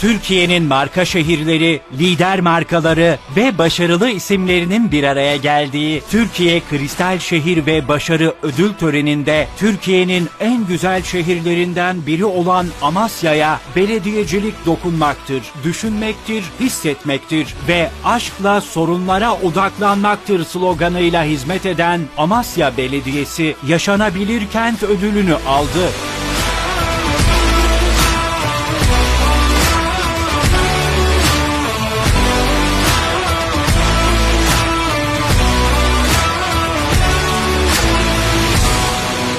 Türkiye'nin marka şehirleri, lider markaları ve başarılı isimlerinin bir araya geldiği Türkiye Kristal Şehir ve Başarı Ödül Töreni'nde Türkiye'nin en güzel şehirlerinden biri olan Amasya'ya belediyecilik dokunmaktır, düşünmektir, hissetmektir ve aşkla sorunlara odaklanmaktır sloganıyla hizmet eden Amasya Belediyesi Yaşanabilir Kent ödülünü aldı.